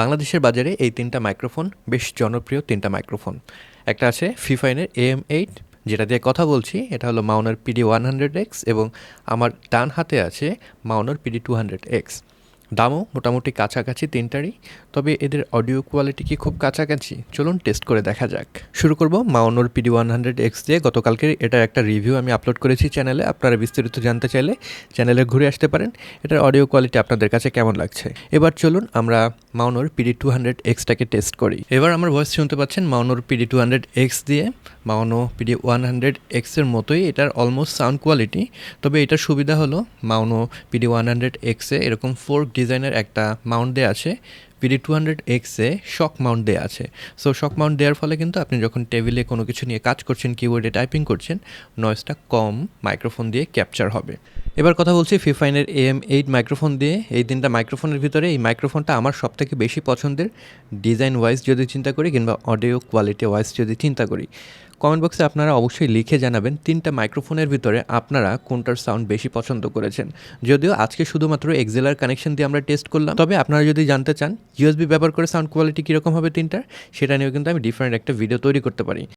বাংলাদেশের বাজারে এই তিনটা মাইক্রোফোন, বেশ জনপ্রিয় তিনটা মাইক্রোফোন। একটা আছে ফিফাইনের এম এইট, যেটা দিয়ে কথা বলছি, এটা হলো মাউনার পিডি ওয়ান হান্ড্রেড এক্স এবং আমার ডান হাতে আছে মাউনার পিডি টু হান্ড্রেড এক্স। দামও মোটামুটি কাছাকাছি তিনটারই, তবে এদের অডিও কোয়ালিটি কি খুব কাছাকাছি? চলুন টেস্ট করে দেখা যাক। শুরু করব মাউনোর পিডি ওয়ান হান্ড্রেড এক্স দিয়ে। গতকালকে এটার একটা রিভিউ আমি আপলোড করেছি চ্যানেলে আপনারা বিস্তারিত জানতে চাইলে চ্যানেলে ঘুরে আসতে পারেন। এটার অডিও কোয়ালিটি আপনাদের কাছে কেমন লাগছে? এবার চলুন আমরা মাউনোর পিডি টু হান্ড্রেড এক্সটাকে টেস্ট করি। এবার আমার ভয়েস শুনতে পাচ্ছেন মাউনোর পিডি টু হান্ড্রেড এক্স দিয়ে। মাউনো পিডি ওয়ান হান্ড্রেড এক্সের মতোই এটার অলমোস্ট সাউন্ড কোয়ালিটি তবে এটার সুবিধা হলো মাউনো পিডি ওয়ান হান্ড্রেড এক্সে এরকম ফোর্ক ডিজাইনের একটা মাউন্ট দেওয়া আছে, পিডি টু হান্ড্রেড এক্সে শক মাউন্ট দেওয়া আছে। সো, শক মাউন্ট দেওয়ার ফলে কিন্তু আপনি যখন টেবিলে কোনো কিছু নিয়ে কাজ করছেন, কিবোর্ডে টাইপিং করছেন নয়েজটা কম মাইক্রোফোন দিয়ে ক্যাপচার হবে। এবার কথা বলছি ফিফাইনের এ এম এইট মাইক্রোফোন দিয়ে। এই তিনটা মাইক্রোফোনের ভিতরে এই মাইক্রোফোনটা আমার সবথেকে বেশি পছন্দের। ডিজাইন ওয়াইজ যদি চিন্তা করি কিংবা অডিও কোয়ালিটি ওয়াইজ যদি চিন্তা করি। কমেন্ট বক্সে আপনারা অবশ্যই লিখে জানাবেন তিনটা মাইক্রোফোনের ভিতরে আপনারা কোনটার সাউন্ড বেশি পছন্দ করেছেন। যদিও আজকে শুধুমাত্র এক্সেলার কানেকশন দিয়ে আমরা টেস্ট করলাম। তবে আপনারা যদি জানতে চান ইউএসবি ব্যবহার করে সাউন্ড কোয়ালিটি কীরকম হবে তিনটার, সেটা নিয়েও কিন্তু আমি ডিফারেন্ট একটা ভিডিও তৈরি করতে পারি।